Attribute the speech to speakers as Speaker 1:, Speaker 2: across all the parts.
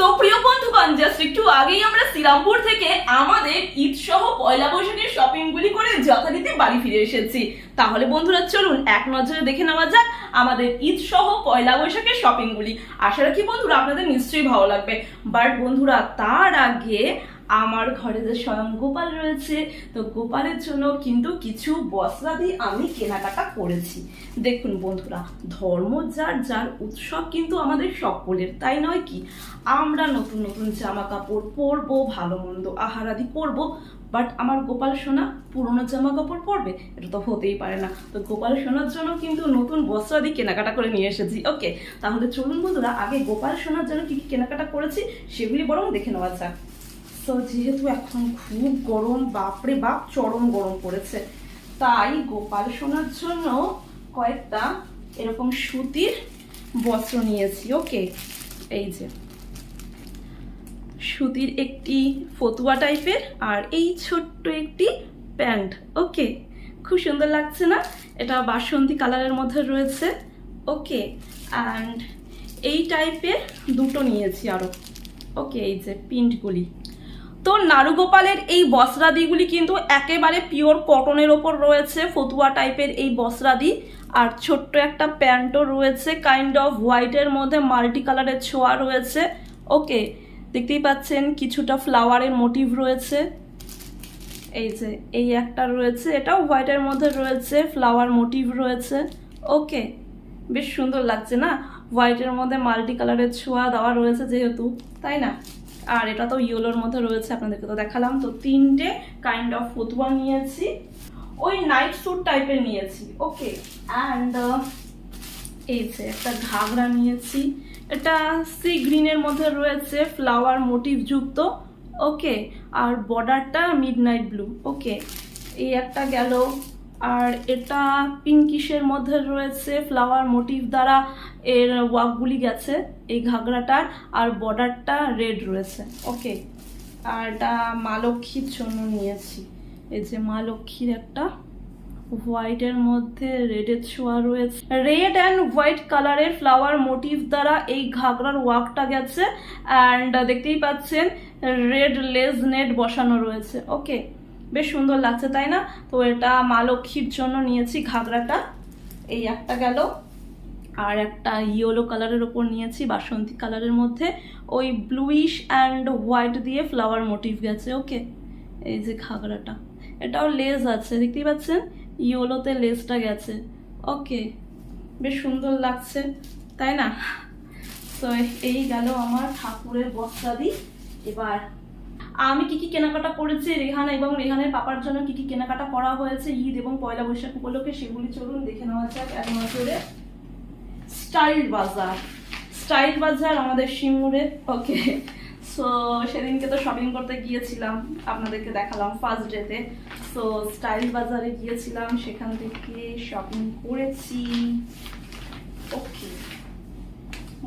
Speaker 1: তো প্রিয় বন্ধুগণ জাস্ট একটু আগেই আমরা শ্রীরামপুর থেকে আমাদের ঈদ সহ পয়লা বৈশাখের শপিং গুলি করে যথারীতি বাড়ি ফিরে এসেছি। তাহলে বন্ধুরা, চলুন এক নজরে দেখে নেওয়া যাক আমাদের ঈদ সহ পয়লা বৈশাখের শপিং গুলি। আশা রাখি বন্ধুরা, আপনাদের নিশ্চয়ই ভালো লাগবে। বাট বন্ধুরা, তার আগে আমার ঘরে যে স্বয়ং গোপাল রয়েছে, তো গোপালের জন্য কিন্তু কিছু বস্ত্রাদি আমি কেনাকাটা করেছি। দেখুন বন্ধুরা, ধর্ম যার যার উৎসব কিন্তু আমাদের সকলের, তাই নয় কি? আমরা নতুন নতুন জামা কাপড় পরবো, ভালো মন্দ আহারাদি পরবো বাট আমার গোপাল সোনা পুরনো জামা কাপড় পরবে? এটা তো হতেই পারে না। তো গোপাল সোনার জন্য কিন্তু নতুন বস্ত্রাদি কেনাকাটা করে নিয়ে এসেছি। ওকে তাহলে চলুন বন্ধুরা, আগে গোপাল সোনার জন্য কি কি কেনাকাটা করেছি, সেগুলি বরং দেখে নেওয়া যাক। তো যেহেতু এখন খুব গরম, বাপরে বাপ, চরম গরম পড়েছে। তাই গোপাল সোনার জন্য কয়েকটা এরকম সুতির বস্ত্র নিয়েছি, ওকে? এই যে। সুতির একটি ফতুয়া টাইপের আর এই ছোট্ট একটি প্যান্ট, ওকে? খুব সুন্দর লাগছে না? এটা বাসন্তী কালারের মধ্যে রয়েছে, ওকে? অ্যান্ড এই টাইপের দুটো নিয়েছি আরও ওকে? এই যে প্রিন্টগুলি তো নারুগোপালের এই বস্ত্রাদিগুলি কিন্তু একেবারে পিওর কটনের ওপর রয়েছে, ফতুয়া টাইপের এই বস্ত্রাদি আর ছোট্ট একটা প্যান্টও রয়েছে কাইন্ড অফ হোয়াইটের মধ্যে মাল্টি কালারের ছোঁয়া রয়েছে। ওকে দেখতেই পাচ্ছেন কিছুটা ফ্লাওয়ারের মোটিভ রয়েছে। এই যে, এই একটা রয়েছে, এটাও হোয়াইটের মধ্যে রয়েছে ফ্লাওয়ার মোটিভ রয়েছে। ওকে বেশ সুন্দর লাগছে না? হোয়াইটের মধ্যে মাল্টি কালারের ছোঁয়া দেওয়া রয়েছে যেহেতু, তাই না? আর এটা তো ইয়েলোর মধ্যে রয়েছে, আপনাদেরকে তো দেখালাম। তো তিনটে কাইন্ড অফ ফতুয়া নিয়েছি। ওই নাইট স্যুট টাইপের নিয়েছি ওকে অ্যান্ড এই যে একটা ঘাগরা নিয়েছি। এটা সি গ্রিনের মধ্যে রয়েছে ফ্লাওয়ার মোটিভ যুক্ত ওকে আর বর্ডারটা মিড নাইট ব্লু ওকে এই একটা গেল। আর এটা পিঙ্কিশের মধ্যে রয়েছে ফ্লাওয়ার মোটিভ দ্বারা এর ওয়ার্কগুলি গেছে, এই ঘাগরাটার আর বর্ডারটা রেড রয়েছে। ওকে আর এটা মা লক্ষ্মীর জন্য নিয়েছি। এই যে মা লক্ষ্মীর একটা হোয়াইটের মধ্যে রেডের ছোঁয়া রয়েছে। রেড অ্যান্ড হোয়াইট কালারের ফ্লাওয়ার মোটিভ দ্বারা এই ঘাগরার ওয়ার্কটা গেছে অ্যান্ড দেখতেই পাচ্ছেন রেড লেজ নেট বসানো রয়েছে। ওকে বেশ সুন্দর লাগছে, তাই না? তো এটা মা লক্ষ্মীর জন্য নিয়েছি ঘাগরাটা এই একটা গেল। আর একটা ইয়েলো কালারের ওপর নিয়েছি, বাসন্তী কালারের মধ্যে। ওই ব্লুইশ অ্যান্ড হোয়াইট দিয়ে ফ্লাওয়ার মোটিভ গেছে ওকে এই যে ঘাগরাটা। এটাও লেস আছে, দেখতেই পাচ্ছেন? ইয়েলোতে লেসটা গেছে ওকে বেশ সুন্দর লাগছে, তাই না? তো এই গেল আমার ঠাকুরের বস্তাদি। এবার, আমি কি কি কেনাকাটা করেছি? রেহান এবং রেহানের পাপার জন্য কি কি কেনাকাটা করা হয়েছে? ঈদ এবং পয়লা বৈশাখ উপলক্ষে সেগুলি চলুন দেখে নেওয়া যাক এক নজরে। স্টাইল বাজার। স্টাইল বাজার আমাদের শিমুরে। ওকে সো সেদিনকে তো শপিং করতে গিয়েছিলাম। আপনাদেরকে দেখালাম ফার্স্ট ডেতে সো স্টাইল বাজারে গিয়েছিলাম। সেখান থেকে শপিং করেছি। ওকে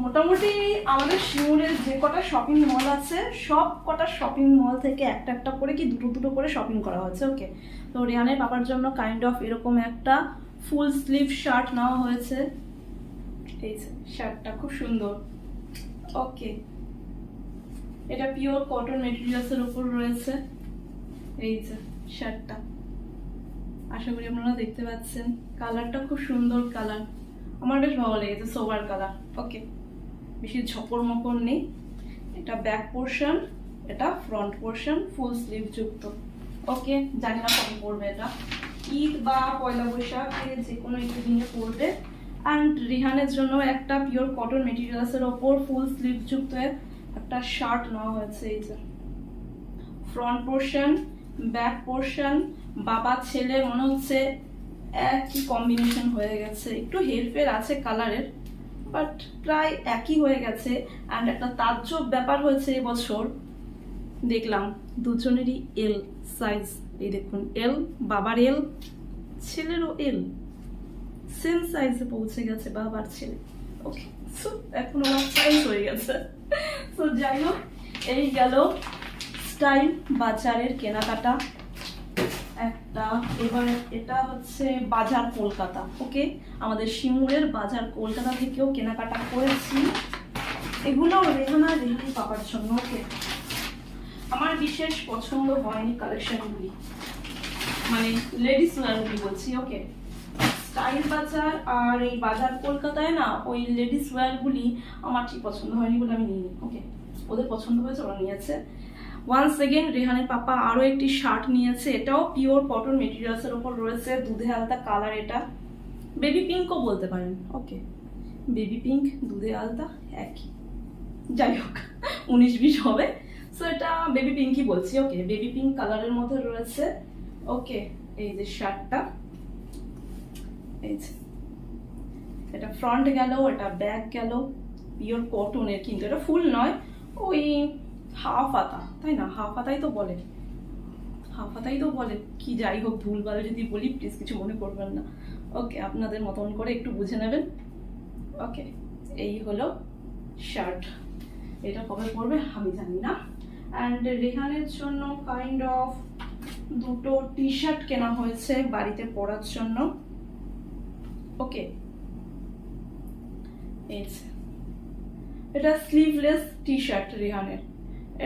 Speaker 1: মোটামুটি আমাদের শিমুরের যে কটা শপিং মল আছে, সব কটা শপিং মল থেকে একটা একটা করে কি দুটো দুটো করে শপিং করা হয়েছে। ওকে তো রিয়ানের পাপার জন্য কাইন্ড অফ এরকম একটা ফুল স্লিভ শার্ট নেওয়া হয়েছে। এই শার্টটা খুব সুন্দর। ওকে। এটা পিওর কটন মেটেরিয়ালসের উপর রয়েছে। এই যে শার্টটা। আশা করি আপনারা দেখতে পাচ্ছেন। কালারটা খুব সুন্দর কালার। আমার বেশ ভালো লেগেছে সোবার কালার ওকে। বেশি ঝপর মকর নেই। এটা ব্যাক পোর্শন এটা ফ্রন্ট পোর্শন ফুল স্লিভ যুক্ত। ওকে, জানি না কবে পড়বে এটা। ঈদ বা পয়লা বৈশাখে যে কোনো একটু দিনে পড়বে অ্যান্ড রিহানের জন্য একটা পিওর কটন মেটেরিয়ালসের ওপর ফুল স্লিভ যুক্ত একটা শার্ট নেওয়া হয়েছে এই যে। ফ্রন্ট পোর্শন ব্যাক পোর্শন বাবা, ছেলে, মনে হচ্ছে একই কম্বিনেশন হয়ে গেছে। একটু হেরফের আছে কালারের বাট প্রায় একই হয়ে গেছে। অ্যান্ড একটা তাজ্জব ব্যাপার হয়েছে এবছর দেখলাম দুজনেরই এল সাইজ এই দেখুন এল বাবার এল ছেলেরও এল সেম সাইজে পৌঁছে গেছে, বাবার ছেলে। ওকে সো এখন আমার সাইজ হয়ে গেছে। তো যাই হোক, এই গেল স্টাইল বাজারের কেনাকাটা। একটা, এবার এটা হচ্ছে বাজার কলকাতা ওকে আমাদের শিমুরের বাজার কলকাতা থেকেও কেনাকাটা করেছি। এগুলো রেহানা রেহানি পাওয়ার জন্য ওকে আমার বিশেষ পছন্দ হয়নি কালেকশনগুলি মানে লেডিস ওয়্যারগুলি বলছি ওকে স্টাইল বাজার আর এই বাজার কলকাতায় না, ওই লেডিস ওয়্যারগুলি আমার ঠিক পছন্দ হয়নি বলে আমি নিইনি। ওকে ওদের পছন্দ হয়েছে, ওরা নিয়েছে। ওয়ান সেকেন্ড রেহানের পাপা আরও একটি শার্ট নিয়েছে। এটাও পিওর কটন মেটেরিয়ালসের ওপর রয়েছে, দুধে আলতা কালার এটা। বেবি পিঙ্কও বলতে পারেন। ওকে বেবি পিঙ্ক দুধে আলতা, একই। যাই হোক, উনিশ বিশ হবে। সো এটা বেবি পিঙ্কই বলছি ওকে বেবি পিঙ্ক কালারের মধ্যে রয়েছে। ওকে এই যে শার্টটা এই এটা ফ্রন্ট গেল, এটা ব্যাক গেল। পিওর কটনের কিন্তু। এটা ফুল নয়, ওই হাফ আতা, তাই না? হাফ আতাই তো বলে। হাফ আতাই তো বলে। কি যাই হোক, ভুলভাল যদি বলি প্লিজ কিছু মনে করবেন না। ওকে আপনাদের মতন করে একটু বুঝে নেবেন। ওকে এই হলো শার্ট এটা কবে পরবে, আমি জানি না। অ্যান্ড রেহানের জন্য কাইন্ড অফ দুটো টি শার্ট কেনা হয়েছে বাড়িতে পরার জন্য। ওকে। এটা স্লিভলেস টি শার্ট রেহানের।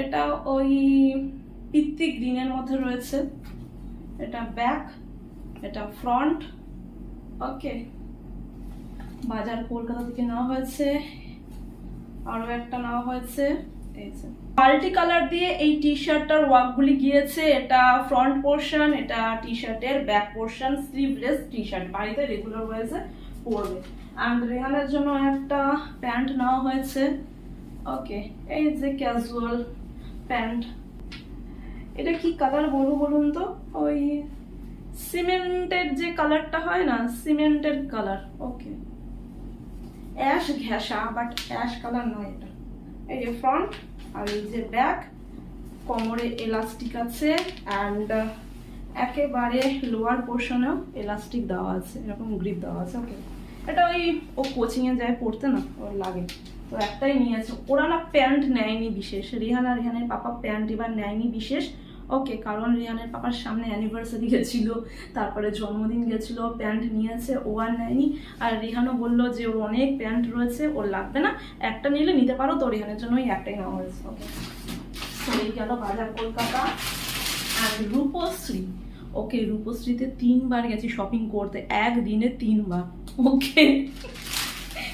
Speaker 1: এটা ওই পিত্তিক দিনের মধ্যে রয়েছে। এটা ব্যাক এটা ফ্রন্ট ওকে বাজার কলকাতা থেকে নেওয়া হয়েছে। আরও একটা নেওয়া হয়েছে। এই মাল্টি কালার দিয়ে এই টি শার্টটার ওয়ার্কগুলি গিয়েছে। এটা ফ্রন্ট পোর্শন এটা টি শার্টের back portion sleeveless T shirt বাড়িতে রেগুলার হয়েছে পরবে। অ্যান্ড রেহানের জন্য একটা প্যান্ট নেওয়া হয়েছে। ওকে, এই যে ক্যাজুয়াল প্যান্ট। এটা কি কালার বলব বলুন তো? ওই সিমেন্টের যে কালারটা হয় না, সিমেন্টের কালার। ওকে। অ্যাশ ঘেঁষা বাট অ্যাশ কালার নয় এটা। এই যে ফ্রন্ট আর এই যে ব্যাক কোমরে এলাস্টিক আছে অ্যান্ড একেবারে লোয়ার পোর্শনেও এলাস্টিক দেওয়া আছে, এরকম গ্রিপ দেওয়া আছে ওকে এটা ওই ও কোচিংয়ে যায় পড়তে না, ওর লাগে। তো একটাই নিয়েছে ওরা না প্যান্ট নেয়নি বিশেষ, রিহান আর রিহানের পাপা প্যান্ট এবার নেয়নি বিশেষ। ওকে, কারণ রিহানের পাপার সামনে অ্যানিভার্সারি গেছিল, তারপরে জন্মদিন গেছিল, প্যান্ট নিয়েছে, ও আর নেয়নি। আর রিহানও বলল যে ওর অনেক প্যান্ট রয়েছে, ওর লাগবে না, একটা নিলে নিতে পারো তো, রিহানের জন্য ওই একটাই নেওয়া হয়েছে। ওকে তো এই গেল বাজার কলকাতা আর রূপশ্রী। ওকে, রূপশ্রীতে তিনবার গেছি শপিং করতে, একদিনে তিনবার। ওকে,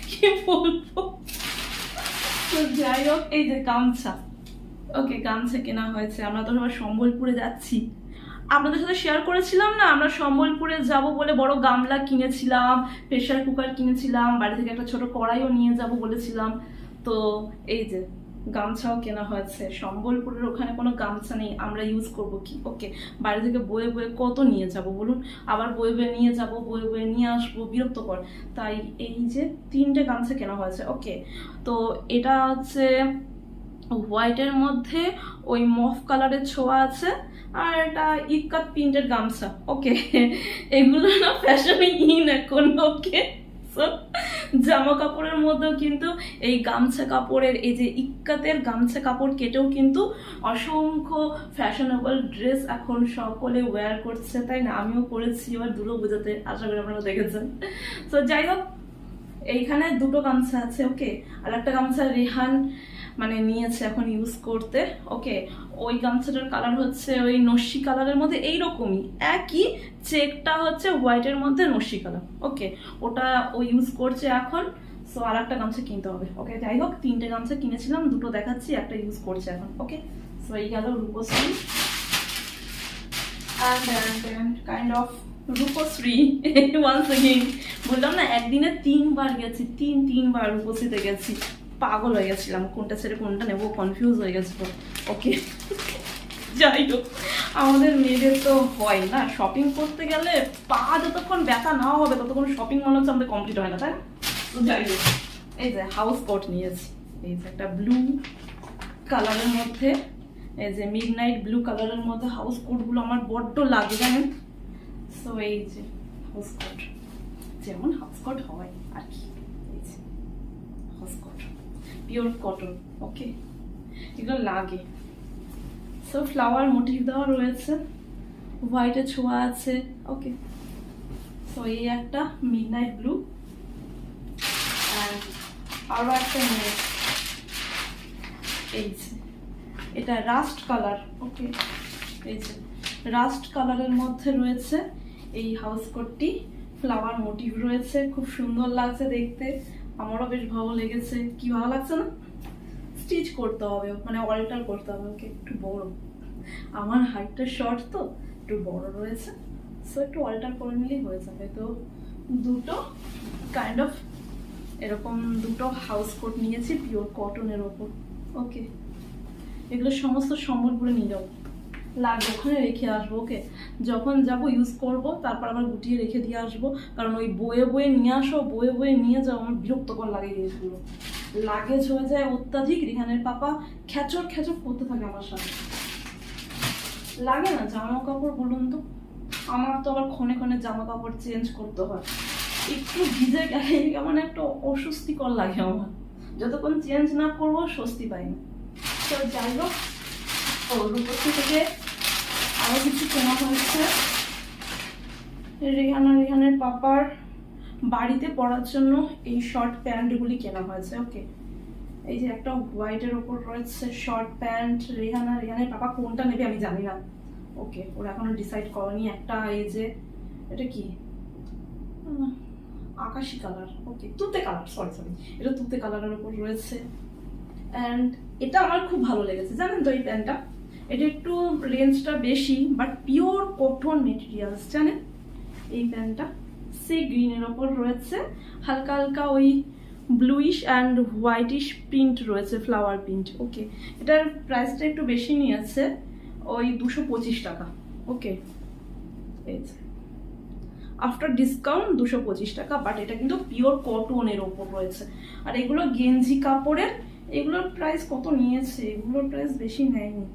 Speaker 1: কি বলব? তো যাই হোক, এই যে গামছা। ওকে, গামছা কেনা হয়েছে, আমরা তো সবাই সম্বলপুরে যাচ্ছি। আপনাদের সাথে শেয়ার করেছিলাম না, আমরা সম্বলপুরে যাব বলে বড় গামলা কিনেছিলাম প্রেশার কুকার কিনেছিলাম, বাড়ি থেকে একটা ছোট কড়াইও নিয়ে যাব বলেছিলাম। তো এই যে, গামছাও কেনা হয়েছে, সম্বলপুরের ওখানে কোনো গামছা নেই, আমরা ইউজ করব কি? ওকে, বাড়ি থেকে বয়ে বয়ে কত নিয়ে যাব বলুন? আবার বয়ে বয়ে নিয়ে যাব, বয়ে বয়ে নিয়ে আসব, বিরক্তকর। তাই এই যে তিনটে গামছা কেনা হয়েছে, ওকে। তো এটা হচ্ছে হোয়াইটের মধ্যে ওই মফ কালারের ছোঁয়া আছে আর এটা ইক্কাত প্রিন্টের গামছা। ওকে এগুলো না ফ্যাশনে ইন এখন ওকে জামা কাপড়ের মধ্যেও কিন্তু এই গামছা কাপড়ের, এই যে ইক্কাতের গামছা কাপড় কেটেও কিন্তু অসংখ্য ফ্যাশনেবল ড্রেস এখন সকলে ওয়্যার করছে, তাই না? আমিও করেছি এবার দুটো বোঝাতে আশা করি আপনারা দেখেছেন। তো যাই হোক, এইখানে দুটো গামছা আছে ওকে আর একটা গামছা রেহান মানে নিয়েছে এখন ইউজ করতে। ওকে ওই গামছাটার কালার হচ্ছে ওই নস্যি কালারের মধ্যে এইরকমই। একই চেকটা হচ্ছে হোয়াইটের মধ্যে নস্যি কালার ওকে ওটা ও ইউজ করছে এখন সো আর একটা গামছা কিনতে হবে। ওকে যাই হোক, তিনটে গামছা কিনেছিলাম, দুটো দেখাচ্ছি, একটা ইউজ করছে এখন। ওকে সো এই গেল Rupashree. Kind of Rupashree. Once বললাম না, একদিনে তিনবার গেছি, তিন, তিনবার রূপশ্রীতে গেছি। পাগল হয়ে গেছিলাম কোনটা ছেড়ে কোনটা নেব কনফিউজ হয়ে গেছিল ওকে যাই হোক আমাদের মেয়েদের তো হয় না। শপিং করতে গেলে পা যতক্ষণ ব্যথা না হবে ততক্ষণ শপিং মনে হচ্ছে আমাদের কমপ্লিট হয় না তাই তো যাই হোক এই যে হাউস কোট নিয়েছি। এই যে একটা ব্লু কালারের মধ্যে এই যে মিড নাইট ব্লু কালারের মধ্যে হাউস কোটগুলো আমার বড্ড লাগে জানেন? সো এই যে হাউস কোট যেমন হাউস কোট হয় আর কি। পিওর কটন ওকে এগুলো লাগে। সো ফ্লাওয়ার মোটিভ দেওয়া রয়েছে। হোয়াইটে ছোঁয়া আছে ওকে সো এই একটা মিড নাইট ব্লু আরও একটা এই যে, এটা রাস্ট কালার ওকে এই যে রাস্ট কালারের মধ্যে রয়েছে এই হাউস কোটটি ফ্লাওয়ার মোটিভ রয়েছে, খুব সুন্দর লাগছে দেখতে। আমারও বেশ ভালো লেগেছে। কি ভালো লাগছে না? স্টিচ করতে হবে মানে অল্টার করতে হবে, ওকে, একটু বড়। আমার হাইটটা শর্ট তো, একটু বড় রয়েছে। সো একটু অল্টার করে নিলেই হয়ে যাবে। তো, দুটো কাইন্ড অফ এরকম দুটো হাউস কোট নিয়েছি পিওর কটনের ওপর। ওকে এগুলো সমস্ত সম্বলপুরে নিয়ে যাব। লাগবে, ওখানে রেখে আসব ওকে যখন যাব ইউজ করব, তারপর আবার গুটিয়ে রেখে দিয়ে আসব। কারণ ওই বয়ে বয়ে নিয়ে আসো, বয়ে বয়ে নিয়ে যাও, আমার বিরক্তকর লাগে জিনিসগুলো। লাগেজ হয়ে যায় অত্যাধিক রিহানের পাপা খেচর খেচর করতে থাকে আমার সাথে। লাগে না জামা কাপড় বলুন তো? আমার তো আবার ক্ষণে ক্ষণে জামা কাপড় চেঞ্জ করতে হয়। একটু ভিজে গেলে কেমন একটা অস্বস্তিকর লাগে আমার। যতক্ষণ চেঞ্জ না করব, স্বস্তি পাই না। তো যাই হোক রূপশ্রী থেকে আরও কিছু কেনা হয়েছে। রেহানা, রেহানের পাপার বাড়িতে পরার জন্য এই শর্ট প্যান্টগুলি কেনা হয়েছে ওকে এই যে একটা হোয়াইটের ওপর রয়েছে শর্ট প্যান্ট রেহানা, রেহানের পাপা কোনটা নেবে আমি জানি না ওকে ওরা এখনও ডিসাইড করেনি একটা এই যে, এটা কি? আকাশি কালার ওকে তুতে কালার সরি সরি এটা তুতে কালারের ওপর রয়েছে। অ্যান্ড এটা আমার খুব ভালো লেগেছে, জানেন তো এই প্যান্টটা এটা একটু রেঞ্জটা বেশি বাট পিওর কটন মেটেরিয়ালস জানেন? এই প্যান্টটা সে গ্রিনের ওপর রয়েছে। হালকা হালকা ওই ব্লুইশ অ্যান্ড হোয়াইটিশ প্রিন্ট রয়েছে ফ্লাওয়ার প্রিন্ট ওকে এটার প্রাইসটা একটু বেশি নিয়েছে, ওই দুশো পঁচিশ টাকা ওকে আফটার ডিসকাউন্ট দুশো পঁচিশ টাকা বাট এটা কিন্তু পিওর কটনের ওপর রয়েছে। আর এগুলো গেঞ্জি কাপড়ের, এগুলোর প্রাইস কত নিয়েছে? এগুলোর প্রাইস বেশি নেয়নি।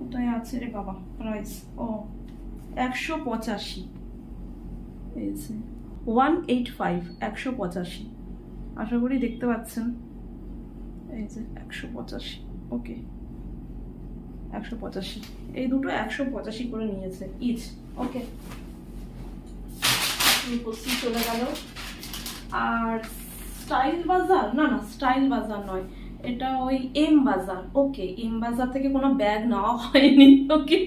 Speaker 1: কোথায় আছে রে বাবা? প্রাইস ও, একশো পঁচাশি। ওয়ান এইট ফাইভ একশো পঁচাশি। আশা করি দেখতে পাচ্ছেন। এই যে, একশো পঁচাশি। ওকে একশো পঁচাশি। এই দুটো একশো পঁচাশি করে নিয়েছে। ইচ ওকে রূপশ্রী চলে গেল। আর স্টাইল বাজার? না না স্টাইল বাজার নয়। এটা ওই এম বাজার। ওকে এম বাজার থেকে কোনো ব্যাগ নেওয়া হয়নি। ওকে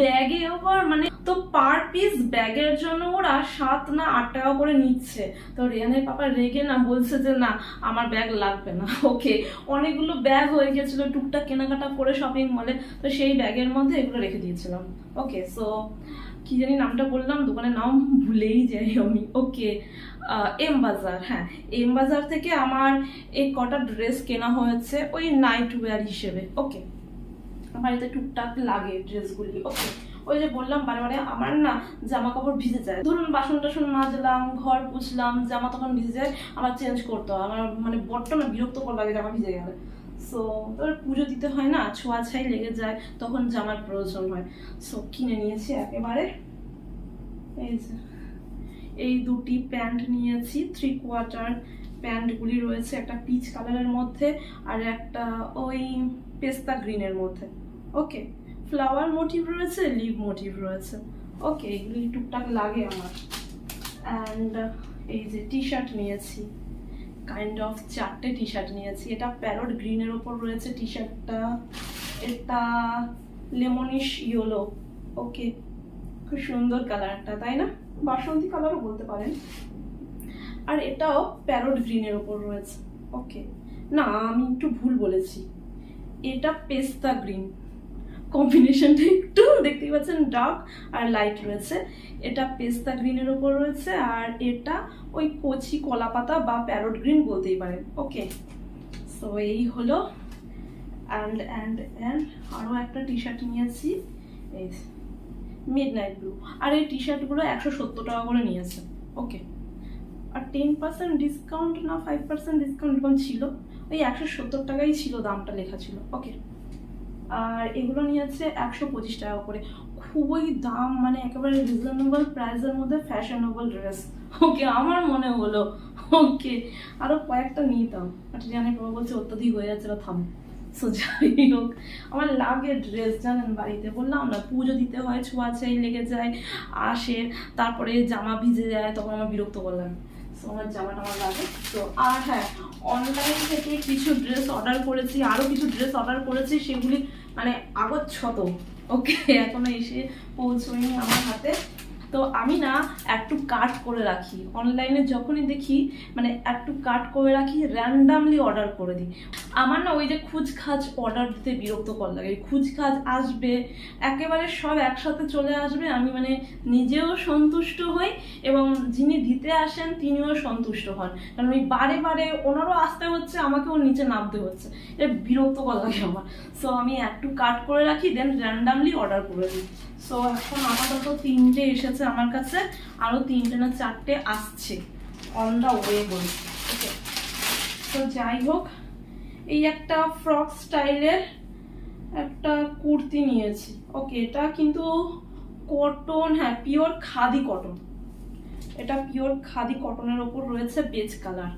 Speaker 1: ব্যাগে আবার মানে তো পার পিস ব্যাগের জন্য ওরা সাত না আট টাকা করে নিচ্ছে। তো রিয়ানের পাপা রেগে না, বলছে যে না, আমার ব্যাগ লাগবে না। ওকে অনেকগুলো ব্যাগ হয়ে গেছিল, টুকটাক কেনাকাটা করে শপিং মলে তো সেই ব্যাগের মধ্যে এগুলো রেখে দিয়েছিলাম। ওকে সো কি জানি নামটা বললাম, দোকানের নাম ভুলেই যাই আমি। ওকে এম বাজার হ্যাঁ। এম বাজার থেকে আমার এই কটা ড্রেস কেনা হয়েছে ওই নাইট ওয়্যার হিসেবে ওকে বাড়িতে টুকটাক লাগে ড্রেসগুলি ওকে ওই যে বললাম, বারে বারে আমার না জামা কাপড় ভিজে যায়। ধরুন বাসন টাসন মাজলাম, ঘর পুছলাম, জামা তখন ভিজে যায়, আমার চেঞ্জ করতে হয়। আমার মানে বড্ড না বিরক্তকর লাগে জামা ভিজে গেলে। সো তারপর পুজো দিতে হয় না, ছোঁয়া ছাই লেগে যায়, তখন জামার প্রয়োজন হয়। সো কিনে নিয়েছি একেবারে। এই যে, এই দুটি প্যান্ট নিয়েছি থ্রি কোয়ার্টার প্যান্টগুলি রয়েছে একটা পিচ কালারের মধ্যে আর একটা ওই পেস্তা গ্রিনের মধ্যে। ওকে ফ্লাওয়ার মোটিভ রয়েছে লিভ মোটিভ রয়েছে। ওকে এগুলি টুকটাক লাগে আমার। অ্যান্ড এই যে টি শার্ট নিয়েছি। কাইন্ড অফ চারটে টি শার্ট নিয়েছি। এটা প্যারট গ্রিনের ওপর রয়েছে টি শার্টটা এটা লেমনিশ ইয়েলো ওকে খুব সুন্দর কালারটা তাই না? বাসন্তী কালারও বলতে পারেন। আর এটাও প্যারট গ্রিনের ওপর রয়েছে। ওকে না, আমি একটু ভুল বলেছি। এটা পেস্তা গ্রিন কম্বিনেশনটা একটু, দেখতেই পাচ্ছেন ডার্ক আর লাইট রয়েছে। এটা পেস্তা গ্রিনের ওপর রয়েছে আর এটা ওই কচি কলা পাতা বা প্যারট গ্রিন বলতেই পারেন। ওকে সো এই হলো অ্যান্ড অ্যান্ড অ্যান্ড আরও একটা টি শার্ট নিয়েছি। এই মিড নাইট ব্লু আর এই টি শার্টগুলো একশো সত্তর টাকা করে নিয়েছে। ওকে আর টেন পার্সেন্ট ডিসকাউন্ট না ফাইভ পার্সেন্ট ডিসকাউন্ট এরকম ছিল। ওই একশো সত্তর টাকাই ছিল দামটা লেখা ছিল। ওকে আর এগুলো নিয়েছে একশো পঁচিশ টাকা করে। খুবই দাম মানে একেবারে রিজনেবল প্রাইসের মধ্যে ফ্যাশনেবল ড্রেস ওকে আমার মনে হলো ওকে। আরও কয়েকটা নিতাম। বাট জানি বাবা বলছে অত্যধিক হয়ে যাচ্ছে থাম। সো যাই হোক আমার লাগে ড্রেস জানেন বাড়িতে। বললাম না পুজো দিতে হয় ছোঁয়া ছাই লেগে যায় আসে তারপরে জামা ভিজে যায় তখন আমার বিরক্ত করলাম। So, আমার জামাটা আমার লাগে। তো আর হ্যাঁ অনলাইন থেকে কিছু ড্রেস অর্ডার করেছি আরও কিছু ড্রেস অর্ডার করেছি সেগুলি মানে আগচ্ছত। ওকে এখনও এসে পৌঁছয়নি আমার হাতে। তো আমি না একটু কাট করে রাখি। অনলাইনে যখনই দেখি মানে একটু কাট করে রাখি র্যান্ডামলি অর্ডার করে দিই। আমার না ওই যে খুচখাচ অর্ডার দিতে বিরক্তকর লাগে। খুচখাচ আসবে, একেবারে সব একসাথে চলে আসবে, আমি মানে নিজেও সন্তুষ্ট হই এবং যিনি দিতে আসেন, তিনিও সন্তুষ্ট হন। কারণ ওই বারে বারে ওনারও আসতে হচ্ছে, আমাকেও নিচে নামতে হচ্ছে। এটা বিরক্তকর লাগে আমার। সো আমি একটু কাট করে রাখি দেন র্যান্ডামলি অর্ডার করে দিই। সো এখন আপাতত তিনটে এসেছে। আমার কাছে। আরও তিনটে না চারটে আসছে। অন দ্য ওয়ে ওকে তো যাই হোক, এই একটা ফ্রক স্টাইলের একটা কুর্তি নিয়েছি। ওকে এটা কিন্তু কটন হ্যাঁ পিওর খাদি কটন এটা পিওর খাদি কটনের ওপর রয়েছে বেজ কালার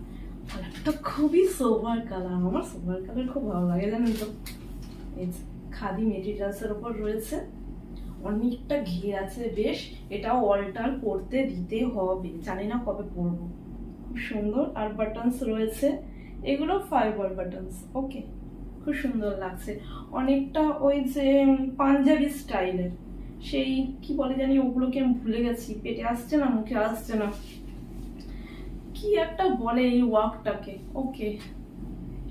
Speaker 1: কালারটা খুবই সোভার কালার আমার সোভার কালার খুব ভালো লাগে, জানেন তো? খাদি মেটেরিয়ালসের ওপর রয়েছে। অনেকটা ঘিরে আছে বেশ। এটাও অল্টার করতে দিতে হবে। জানি না কবে পরবো খুব সুন্দর। আর বাটনস রয়েছে। এগুলো ফাইবার বাটনস ওকে খুব সুন্দর লাগছে। অনেকটা ওই যে পাঞ্জাবি স্টাইলের সেই কি বলে জানি, ওগুলোকে আমি ভুলে গেছি। পেটে আসছে না, মুখে আসছে না। কি একটা বলে এই ওয়াকটাকে ওকে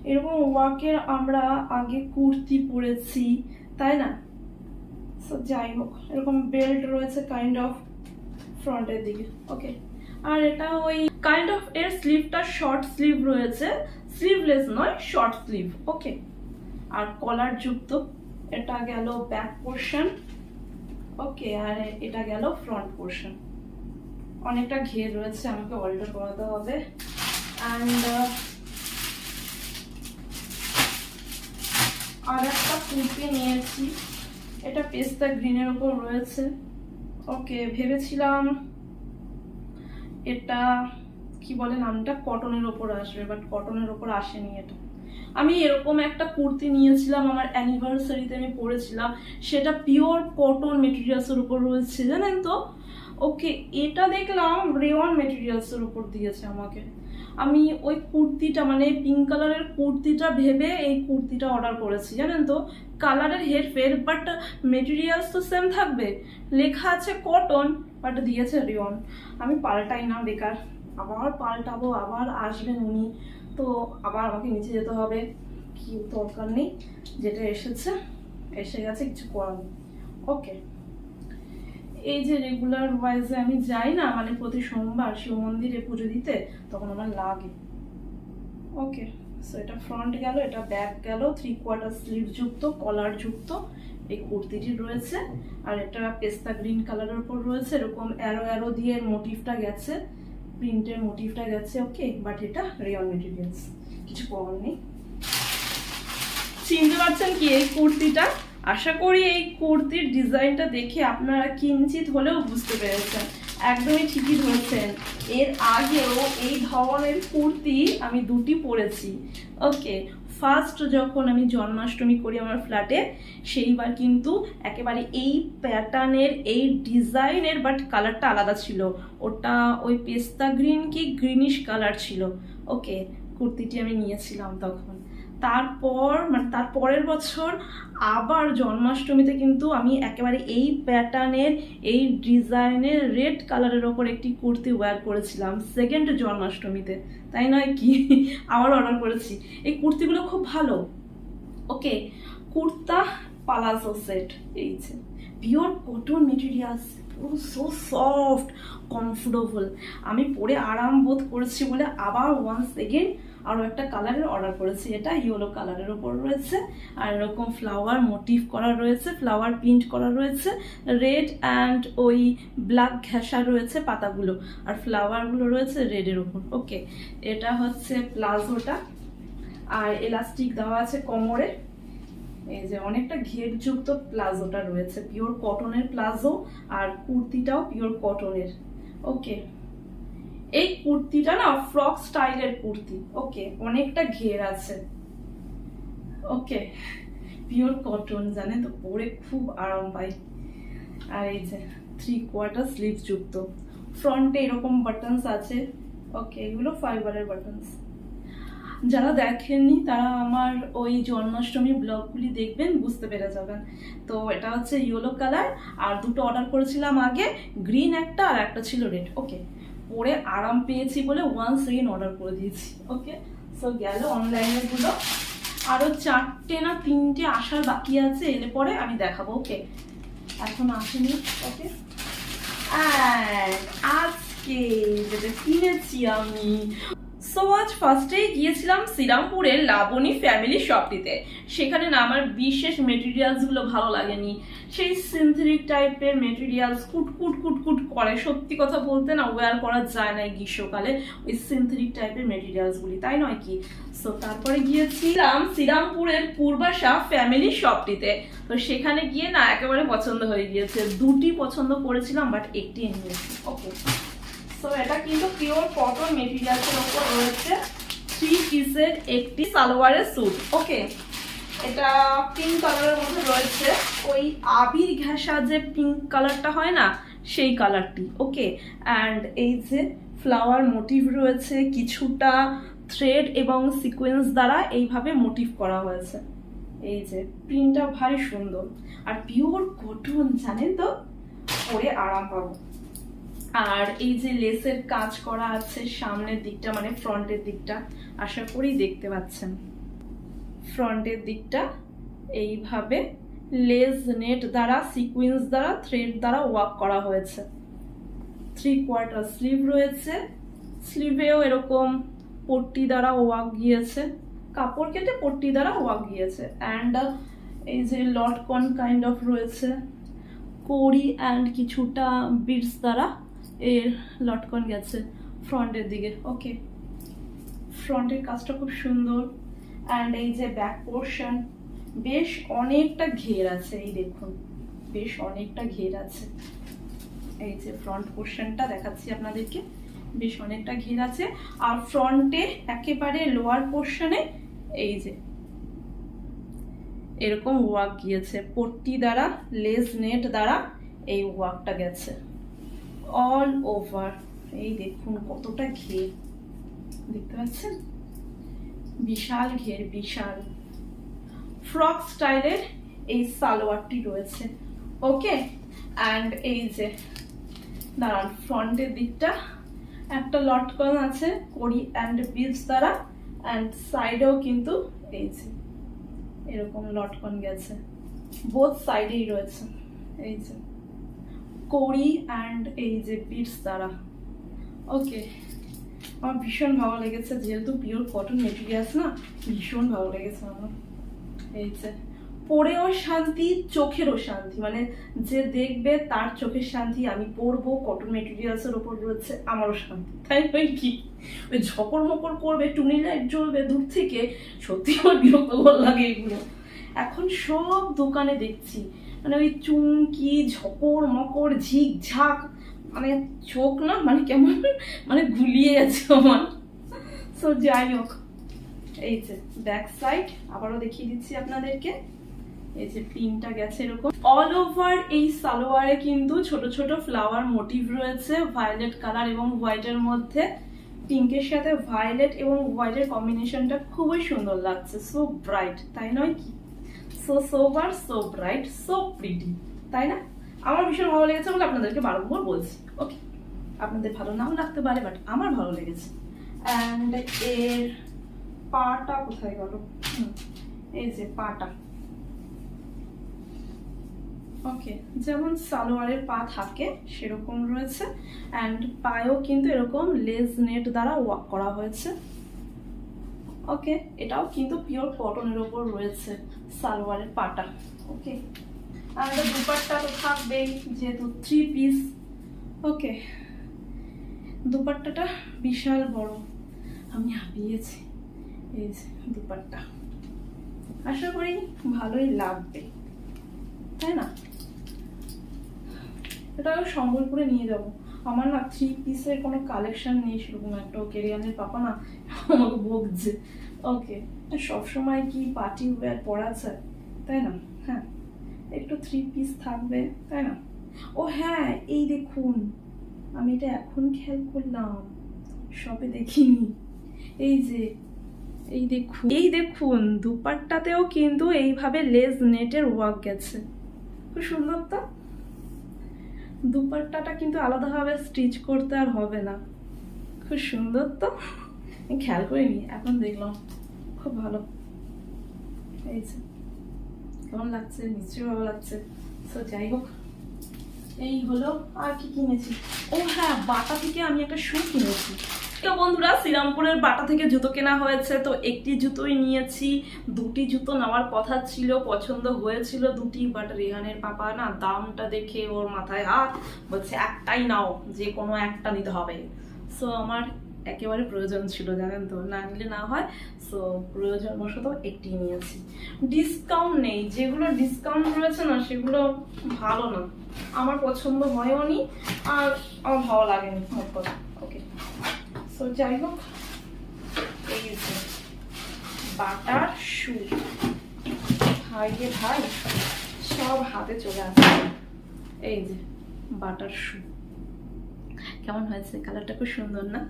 Speaker 1: এরকম ওয়ার্কের আমরা আগে কুর্তি পরেছি, তাই না? সো যাই হোক, এরকম বেল্ট রয়েছে কাইন্ড অফ ফ্রন্টের দিকে ওকে আর এটা ওই কাইন্ড অফ এর স্লিভটা শর্ট স্লিভ রয়েছে স্লিভলেস নয় শর্ট স্লিভ ওকে আর কলার যুক্ত, এটা গেল ব্যাক পোর্শন ওকে আর এটা গেল ফ্রন্ট পোর্শন অনেকটা ঘের রয়েছে, আমাকে অল্টার করাতে হবে। অ্যান্ড আর একটা কুর্তি নিয়েছি। এটা পেস্তা গ্রিনের উপর রয়েছে। ওকে, ভেবেছিলাম এটা, কি বলে নামটা? কটনের ওপর আসবে বাট কটনের ওপর আসেনি এটা। আমি এরকম একটা কুর্তি নিয়েছিলাম, আমার অ্যানিভার্সারিতে আমি পরেছিলাম, সেটা পিওর কটন মেটেরিয়ালসের উপর রয়েছে, জানেন তো? ওকে, এটা দেখলাম রেওয়ান মেটেরিয়ালসের উপর দিয়েছে আমাকে। আমি ওই কুর্তিটা মানে পিঙ্ক কালারের কুর্তিটা ভেবে এই কুর্তিটা অর্ডার করেছি, জানেন তো? কালারের হেরফের বাট মেটেরিয়ালস তো সেম থাকবে। লেখা আছে কটন বাট দিয়েছে রিয়ন আমি পাল্টাই না, বেকার। আবার পাল্টাবো, আবার আসবেন উনি। তো আবার আমাকে নিচে যেতে হবে। কি দরকার নেই? যেটা এসেছে, এসে গেছে, কিছু করার ওকে এই যে রেগুলার ওয়াইজে আমি যাই না মানে প্রতি সোমবার শিব মন্দিরে পুজো দিতে, তখন আমার লাগে। ওকে সো এটা ফ্রন্ট গেল, এটা ব্যাক গেল থ্রি কোয়ার্টার স্লিভ যুক্ত কলার যুক্ত, এই কুর্তিটি রয়েছে। আর এটা পেস্তা গ্রিন কালারের উপর রয়েছে, এরকম অ্যারো অ্যারো দিয়ে মোটিভটা গেছে প্রিন্টের মোটিভটা গেছে ওকে বাট এটা রিয়ল মেটেরিয়ালস কিছু করার নেই। চিনতে পারছেন কি এই কুর্তিটা? আশা করি এই কুর্তির ডিজাইনটা দেখে আপনারা কিঞ্চিত হলেও বুঝতে পেরেছেন। একদমই ঠিকই ধরেছেন। এর আগেও এই ধরনের কুর্তি আমি দুটি পরেছি। ওকে ফার্স্ট যখন আমি জন্মাষ্টমী করি আমার ফ্ল্যাটে সেইবার কিন্তু একেবারে এই প্যাটার্নের এই ডিজাইনের বাট কালারটা আলাদা ছিল। ওটা ওই পেস্তা গ্রিন কি গ্রিনিশ কালার ছিল। ওকে, কুর্তিটি আমি নিয়েছিলাম তখন। তারপর মানে তার পরের বছর আবার জন্মাষ্টমীতে কিন্তু আমি একেবারে এই প্যাটার্নের এই ডিজাইনের রেড কালারের ওপর একটি কুর্তি ওয়্যার করেছিলাম সেকেন্ড জন্মাষ্টমীতে। তাই নয় কি? আবার অর্ডার করেছি। এই কুর্তিগুলো খুব ভালো। ওকে, কুর্তা পালাজো সেট এই যে। পিওর কটন মেটেরিয়ালস পুরো সো সফট কমফোর্টেবল আমি পরে আরাম বোধ করেছি বলে আবার ওয়ান্স এগেন আরও একটা কালারের অর্ডার করেছি এটা ইয়েলো কালারের ওপর রয়েছে। আর এরকম ফ্লাওয়ার মোটিভ করা রয়েছে ফ্লাওয়ার প্রিন্ট করা রয়েছে। রেড অ্যান্ড ওই ব্ল্যাক ঘেঁষা রয়েছে পাতাগুলো। আর ফ্লাওয়ারগুলো রয়েছে রেডের ওপর ওকে এটা হচ্ছে প্লাজোটা। আর এলাস্টিক দেওয়া আছে কোমরে। এই যে অনেকটা ঘেরযুক্ত প্লাজোটা রয়েছে পিওর কটনের প্লাজো। আর কুর্তিটাও পিওর কটনের ওকে এই কুর্তিটা না ফ্রক স্টাইলের কুর্তি। ওকে অনেকটা ঘের আছে। ওকে পিওর কটন জানে তো? পরে খুব আরাম পাই। আর এই যে থ্রি কোয়ার্টার স্লিভ যুক্ত। ফ্রন্টে এরকম বাটনস আছে। ওকে এগুলো ফাইবারের বাটনস যারা দেখেননি, তারা আমার ওই জন্মাষ্টমী ব্লগগুলি দেখবেন, বুঝতে পেরে যাবেন। তো এটা হচ্ছে ইয়েলো কালার আর দুটো অর্ডার করেছিলাম আগে গ্রিন একটা আর একটা ছিল রেড ওকে পরে আরাম পেয়েছি বলে ওয়ান সেকেন্ড অর্ডার করে দিয়েছি ওকে সো গেল অনলাইনেরগুলো আরও চারটে না তিনটে আসার বাকি আছে, এলে পরে আমি দেখাবো ওকে এখন আসেনি ওকে আজকে যেটা কিনেছি আমি সো আজ ফার্স্টেই গিয়েছিলাম শ্রীরামপুরের লাবণী ফ্যামিলি শপটিতে সেখানে না আমার বিশেষ মেটেরিয়ালসগুলো ভালো লাগেনি। সেই সিনথেটিক টাইপের মেটেরিয়ালস কুট কুট কুট কুট করে। সত্যি কথা বলতে না ওয়্যার করা যায় না গ্রীষ্মকালে ওই সিনথেটিক টাইপের মেটেরিয়ালসগুলি তাই নয় কি? সো তারপরে গিয়েছিলাম শ্রীরামপুরের পূর্বাশা ফ্যামিলি শপটিতে তো সেখানে গিয়ে না একেবারে পছন্দ হয়ে গিয়েছে। দুটি পছন্দ করেছিলাম বাট একটি নিয়েছি ওকে সো এটা কিন্তু পিওর কটন মেটেরিয়ালসের উপর রয়েছে। থ্রি পিসের একটি সালোয়ারের স্যুট ওকে এটা পিঙ্ক কালারের মধ্যে রয়েছে। ওই আবির ঘেঁষা যে পিঙ্ক কালারটা হয় না, সেই কালারটি ওকে অ্যান্ড এই যে ফ্লাওয়ার মোটিভ রয়েছে, কিছুটা থ্রেড এবং সিকোয়েন্স দ্বারা এইভাবে মোটিভ করা হয়েছে। এই যে প্রিন্টটা ভারী সুন্দর। আর পিওর কটন জানেন তো? পরে আরাম পাবো। আর এই যে লেসের কাজ করা আছে সামনের দিকটা মানে ফ্রন্টের দিকটা, আশা করি দেখতে পাচ্ছেন। ফ্রন্টের দিকটা এইভাবে লেস নেট দ্বারা সিকুয়েন্স দ্বারা থ্রেড দ্বারা ওয়াক করা হয়েছে। থ্রি কোয়ার্টার স্লিভ রয়েছে। স্লিভেও এরকম পট্টি দ্বারা ওয়াক গিয়েছে। কাপড় কেটে পট্টি দ্বারা ওয়াক গিয়েছে। অ্যান্ড এই যে লটকন কাইন্ড অফ রয়েছে। কড়ি অ্যান্ড কিছুটা বিটস দ্বারা এর লটকন গেছে ফ্রন্টের দিকে। ওকে। ফ্রন্টের কাজটা খুব সুন্দর। অ্যান্ড এই যে ব্যাক পোর্শন বেশ অনেকটা ঘের আছে, এই দেখুন। বেশ অনেকটা ঘের আছে। এই যে ফ্রন্ট পোর্শনটা দেখাচ্ছি আপনাদেরকে। বেশ অনেকটা ঘের আছে। আর ফ্রন্টে একেবারে লোয়ার পোর্শনে এই যে এরকম ওয়ার্ক গিয়েছে। পট্টি দ্বারা লেস নেট দ্বারা এই ওয়ার্কটা গেছে। অল ওভার এই দেখুন, কতটা ঘের। দেখতে পাচ্ছেন? বিশাল ঘের, বিশাল। ফ্রক স্টাইলের এই সালোয়ারটি রয়েছে। ওকে? অ্যান্ড এই যে, দাঁড়ান, ফ্রন্টের দিকটা। একটা লটকন আছে, কড়ি অ্যান্ড বিলস দ্বারা। অ্যান্ড সাইডেও কিন্তু এই যে, এরকম লটকন গেছে। বোথ সাইডেই রয়েছে। এই যে। কড়ি অ্যান্ড এই যে বিটস দ্বারা। ওকে আমার ভীষণ ভালো লেগেছে, যেহেতু পিওর কটন মেটেরিয়ালস না, ভীষণ ভালো লেগেছে আমার। এই যে, পরেও শান্তি, চোখেরও শান্তি। মানে যে দেখবে তার চোখের শান্তি, আমি পরবো কটন মেটেরিয়ালসের ওপর রয়েছে, আমারও শান্তি। তাই নয় কি? ওই ঝকর মকর করবে, টুনি লাইট জ্বলবে দূর থেকে, সত্যি আমার বিরক্তকর লাগে এগুলো। এখন সব দোকানে দেখছি মানে ওই চুমকি, ঝকর, মকর ঝিক ঝাক মানে চোখ না মানে কেমন মানে গুলিয়ে গেছে আমার। সো যাই হোক, এই যে ব্যাক সাইড আবারও দেখিয়ে দিচ্ছি আপনাদেরকে। এই যে পিনটা গেছে এরকম। অল ওভার এই সালোয়ারে কিন্তু ছোট ছোট ফ্লাওয়ার মোটিভ রয়েছে ভায়োলেট কালার এবং হোয়াইটের মধ্যে। পিঙ্কের সাথে ভায়োলেট এবং হোয়াইটের কম্বিনেশনটা খুবই সুন্দর লাগছে সো ব্রাইট তাই নয় কি? So sober so bright so pretty তাই না? আমার ভীষণ ভালো লেগেছে বলে আপনাদেরকে বারবার বলছি। ওকে আপনাদের ভালো নাও লাগতে পারে বাট আমার ভালো লেগেছে। অ্যান্ড এর পাটা কোথায় গেল? এই যে পাটা। ওকে যেমন সালোয়ারের পা থাকে, সেরকম রয়েছে। অ্যান্ড পায়েও কিন্তু এরকম লেজ নেট দ্বারা ওয়াক করা হয়েছে। ওকে এটাও কিন্তু পিওর কটনের ওপর রয়েছে। সালোয়ারের পাটা ওকে আর দুপাট্টা তো থাকবেই, যেহেতু থ্রি পিস ওকে দুপাট্টাটা বিশাল বড়, আমি হাঁপিয়েছি, এই যে দুপাট্টা। আশা করি ভালোই লাগবে, তাই না? এটা আমি সম্বলপুরে নিয়ে যাব। আমার না থ্রি পিসের কোনো কালেকশন নেই, সেরকম একটা কেরিয়ানের পাপা না আমাকে বকছে। ওকে সবসময় কি পার্টি ওয়্যার পরা যায়? তাই না? হ্যাঁ। একটু থ্রি পিস থাকবে, তাই না? ও হ্যাঁ এই দেখুন। আমি এটা এখন খেয়াল করলাম। সবে দেখিনি। এই যে, এই দেখুন। এই দেখুন, দুপাট্টাতেও কিন্তু এইভাবে লেজ নেটের ওয়ার্ক গেছে। খুব সুন্দর তো? দুপাট্টাটা কিন্তু আলাদাভাবে স্টিচ করতে আর হবে না। খুব সুন্দর তো? আমি খেয়াল করিনি, এখন দেখলাম। খুব ভালো। এই যে, কেমন লাগছে? নিশ্চয়ই ভালো লাগছে। তো যাই হোক, এই হলো আর কি কিনেছি। ও হ্যাঁ বাটা থেকে আমি একটা শু কিনেছি। তো বন্ধুরা, শ্রীরামপুরের বাটা থেকে জুতো কেনা হয়েছে। তো একটি জুতোই নিয়েছি। দুটি জুতো নেওয়ার কথা ছিল, পছন্দ হয়েছিল দুটি বাট রেহানের পাপা না দামটা দেখে ওর মাথায় হাত বলছে, একটাই নাও, যে কোনো একটা নিতে হবে। সো আমার একেবারে প্রয়োজন ছিল, জানেন তো? না নিলে না হয় সো প্রয়োজন বশত একটি নিয়েছি। ডিসকাউন্ট নেই, যেগুলো ডিসকাউন্ট রয়েছে না, সেগুলো ভালো না। আমার পছন্দ হয়ও নি, আর আমার ভালো লাগেনি, মোট কথা। ওকে সো যাই হোক, এই বাটার শু। ভাই ভাই, সব হাতে চলে আসছে। এই যে বাটার শু। কেমন হয়েছে? কালারটা খুব সুন্দর না?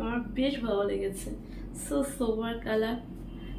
Speaker 1: আমার বেশ ভালো লেগেছে। সো সোবার কালার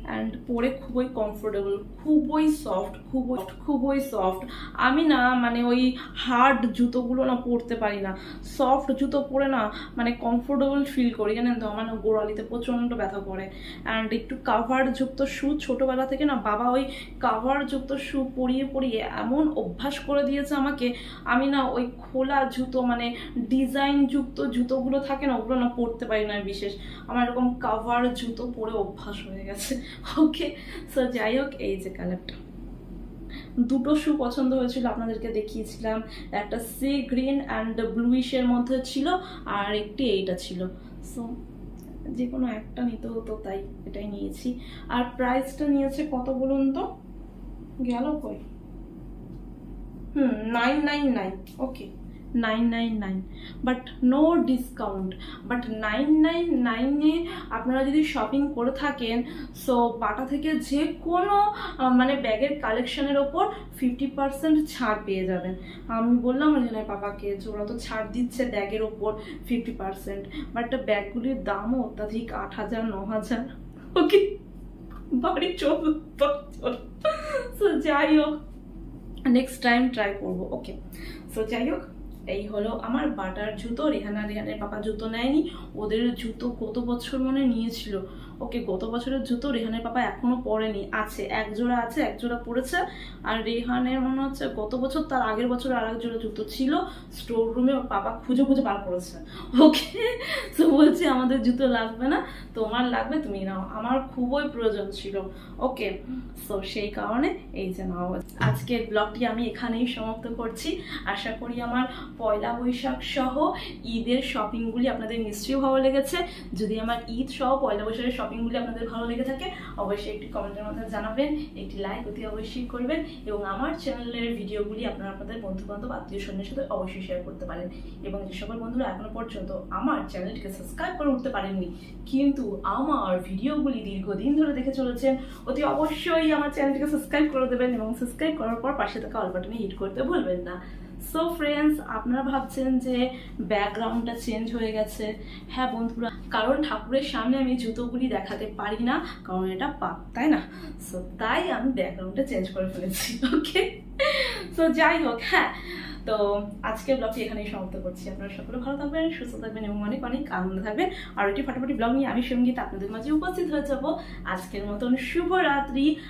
Speaker 1: অ্যান্ড পরে খুবই কমফোর্টেবল খুবই সফট খুবই খুবই সফট আমি না মানে ওই হার্ড জুতোগুলো না পরতে পারি না। সফট জুতো পরে না মানে কমফোর্টেবল ফিল করি, জানেন তো? আমার না গোড়ালিতে প্রচণ্ড ব্যথা করে। অ্যান্ড একটু কাভার যুক্ত শু ছোটোবেলা থেকে না বাবা ওই কাভার যুক্ত শু পরিয়ে পরিয়ে এমন অভ্যাস করে দিয়েছে আমাকে। আমি না ওই খোলা জুতো মানে ডিজাইন যুক্ত জুতোগুলো থাকে না, ওগুলো না পরতে পারি না বিশেষ। আমার এরকম কাভার জুতো পরে অভ্যাস হয়ে গেছে। ওকে সো যাই হোক, এই যে কালারটা দুটো শু পছন্দ হয়েছিল, আপনাদেরকে দেখিয়েছিলাম। একটা সি গ্রিন অ্যান্ড ব্লুইশের মধ্যে ছিল, আর একটি এইটা ছিল। সো যে কোনো একটা নিতে হতো, তাই এটাই নিয়েছি। আর প্রাইসটা নিয়েছে কত বলুন তো? গেল কই? হুম nine nine nine okay nine nine nine but no discount but nine nine নাইনে আপনারা যদি শপিং করে থাকেন সো বাটা থেকে যে কোনো মানে ব্যাগের কালেকশনের ওপর ফিফটি পার্সেন্ট ছাড় পেয়ে যাবেন। আমি বললাম রিনের পাপাকে যে ওরা তো ছাড় দিচ্ছে ব্যাগের ওপর ফিফটি পার্সেন্ট বাট ব্যাগগুলির দামও অত্যাধিক আট হাজার ন হাজার ওকে, বাড়ি চল সো যাই হোক নেক্সট টাইম ট্রাই করব। ওকে সো যাই হোক এই হলো আমার বাটার জুতো, রেহানা, রেহানের পাপা জুতো নেয়নি, ওদের জুতো কত বছর মনে নিয়েছিল। ওকে গত বছরের জুতো রেহানের পাপা এখনও পরেনি, আছে এক জোড়া আছে এক জোড়া পড়েছে আর রেহানের মনে হচ্ছে গত বছর তার আগের বছর আর এক জোড়া জুতো ছিল স্টোর রুমে পাপা খুঁজে খুঁজে বার করেছে। ওকে, তো বলছে আমাদের জুতো লাগবে না, তোমার লাগবে, তুমি নাও। আমার খুবই প্রয়োজন ছিল। ওকে সো সেই কারণে এই যে নাও। আজকের ব্লগটি আমি এখানেই সমাপ্ত করছি। আশা করি আমার পয়লা বৈশাখ সহ ঈদের শপিংগুলি আপনাদের নিশ্চয়ই ভালো লেগেছে। যদি আমার ঈদ সহ পয়লা বৈশাখের শপিংগুলি আপনাদের ভালো লেগে থাকে, অবশ্যই একটি কমেন্টের মধ্যে জানাবেন, একটি লাইক অতি অবশ্যই করবেন এবং আমার চ্যানেলের ভিডিওগুলি আপনারা আপনাদের বন্ধু বান্ধব আত্মীয় স্বজনের সাথে অবশ্যই শেয়ার করতে পারেন এবং যে সকল বন্ধুরা এখনও পর্যন্ত আমার চ্যানেলটিকে সাবস্ক্রাইব করে উঠতে পারেননি, কিন্তু আমার ভিডিওগুলি দীর্ঘদিন ধরে দেখে চলেছেন, অতি অবশ্যই আমার চ্যানেলটিকে সাবস্ক্রাইব করে দেবেন এবং সাবস্ক্রাইব করার পর পাশে থাকা অল বাটনে হিট করতে ভুলবেন না। সো ফ্রেন্ডস আপনারা ভাবছেন যে ব্যাকগ্রাউন্ডটা চেঞ্জ হয়ে গেছে। হ্যাঁ বন্ধুরা, কারণ ঠাকুরের সামনে আমি জুতোগুলি দেখাতে পারি না, কারণ এটা পাক, তাই না? সো তাই আমি ব্যাকগ্রাউন্ডটা চেঞ্জ করে ফেলেছি ওকে সো যাই হোক হ্যাঁ তো আজকের ব্লগটি এখানেই সমাপ্ত করছি। আপনারা সকলে ভালো থাকবেন, সুস্থ থাকবেন এবং অনেক অনেক আনন্দ থাকবেন। আর একটি ফাটাফাটি ব্লগ নিয়ে আমি সংগীত আপনাদের মাঝে উপস্থিত হয়ে যাব। আজকের মতন শুভরাত্রি।